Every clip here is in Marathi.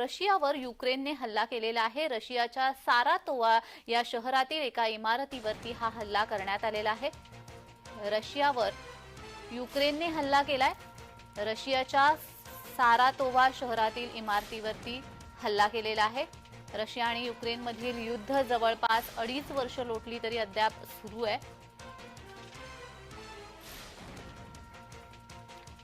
रशियावर युक्रेनने हल्ला केलेला आहे. रशियाच्या सारातोवा या शहरातील एका इमारतीवरती हा हल्ला करण्यात आलेला आहे. रशियावर युक्रेनने हल्ला केलाय. रशियाच्या सारातोवा शहरातील इमारतीवरती हल्ला केलेला आहे. रशिया आणि युक्रेनमधील युद्ध जवळपास अडीच वर्ष लोटली तरी अद्याप सुरू आहे.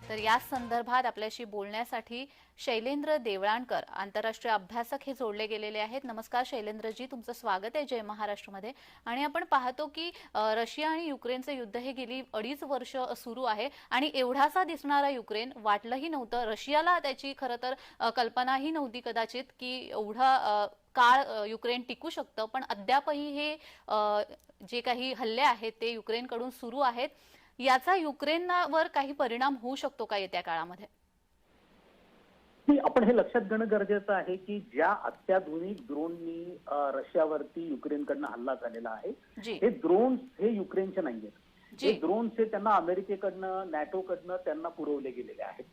तर या संदर्भात आपल्याशी बोलण्यासाठी शैलेंद्र देवळाणकर आंतरराष्ट्रीय अभ्यासक हे जोडले गेलेले आहेत. नमस्कार शैलेंद्रजी तुमचं स्वागत आहे जय महाराष्ट्रमध्ये. आणि आपण पाहतो की रशिया आणि युक्रेनचं युद्ध हे गेली अडीच वर्ष सुरू आहे आणि एवढासा दिसणारा युक्रेन वाटलंही नव्हतं. रशियाला त्याची खरं तर कल्पनाही नव्हती कदाचित की एवढा काळ युक्रेन टिकू शकतं. पण अद्यापही हे जे काही हल्ले आहेत ते युक्रेनकडून सुरू आहेत. याचा युक्रेनवर काही परिणाम होऊ शकतो का येत्या काळामध्ये? आपण हे लक्षात घेणं गरजेचं आहे की ज्या अत्याधुनिक ड्रोननी रशियावरती युक्रेनकडनं हल्ला झालेला आहे हे ड्रोन्स हे युक्रेनचे नाहीयेत. जी. हे ड्रोन्स हे त्यांना अमेरिकेकडनं नॅटोकडनं त्यांना पुरवले गेलेले आहेत.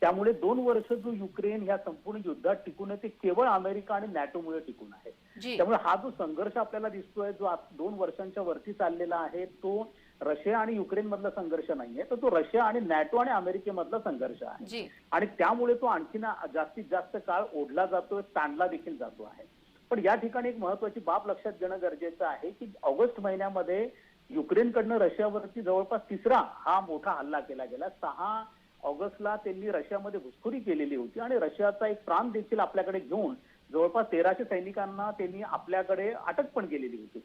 त्यामुळे दोन वर्ष जो युक्रेन ह्या संपूर्ण युद्धात टिकून आहे ते केवळ अमेरिका आणि नॅटोमुळे टिकून आहे. त्यामुळे हा जो संघर्ष आपल्याला दिसतोय जो दोन वर्षांच्या वरती चाललेला आहे तो रशिया आणि युक्रेन मधला संघर्ष नाहीये. तर तो रशिया आणि नॅटो आणि अमेरिकेमधला संघर्ष आहे. आणि त्यामुळे तो आणखीन जास्तीत जास्त काळ ओढला जातोय ताणला देखील जातो आहे. पण या ठिकाणी एक महत्वाची बाब लक्षात घेणं गरजेचं आहे की ऑगस्ट महिन्यामध्ये युक्रेनकडनं रशियावरती जवळपास तिसरा हा मोठा हल्ला केला गेला. सहा ऑगस्टला त्यांनी रशियामध्ये घुसखोरी केलेली होती आणि रशियाचा एक प्रांत देखील आपल्याकडे घेऊन जवळपास तेराशे सैनिकांना त्यांनी आपल्याकडे अटक पण केलेली होती.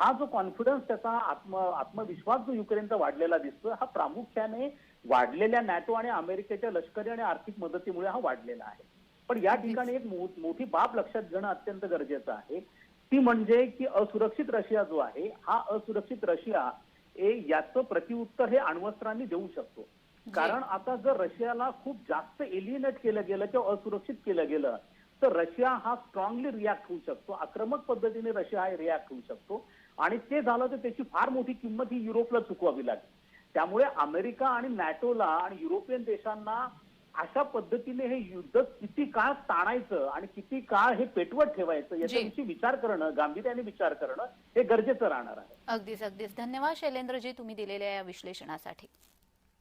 हा जो कॉन्फिडन्स त्याचा आत्म आत्मविश्वास जो युक्रेनचा वाढलेला दिसतोय हा प्रामुख्याने वाढलेल्या नॅटो आणि अमेरिकेच्या लष्करी आणि आर्थिक मदतीमुळे हा वाढलेला आहे. पण या ठिकाणी एक मोठी बाब लक्षात घेणं अत्यंत गरजेचं आहे. ती म्हणजे की असुरक्षित रशिया जो आहे हा असुरक्षित रशिया याचं प्रतिउत्तर हे अण्वस्त्रांनी देऊ शकतो. कारण आता जर रशियाला खूप जास्त एलिनेट केलं गेलं किंवा असुरक्षित केलं गेलं तर रशिया हा स्ट्रॉंगली रिॲक्ट होऊ शकतो. आक्रमक पद्धतीने रशिया हा रिॲक्ट होऊ शकतो. आणि ते झालं तर त्याची फार मोठी किंमत ही युरोपला चुकवावी लागेल. त्यामुळे अमेरिका आणि नॅटोला आणि युरोपियन देशांना अशा पद्धतीने हे युद्ध किती काळ ताणायचं आणि किती काळ हे पेटवत ठेवायचं याच्याविषयी विचार करणं गांभीर्याने विचार करणं हे गरजेचं राहणार आहे. अगदीच अगदीच. धन्यवाद शैलेंद्रजी तुम्ही दिलेल्या या विश्लेषणासाठी.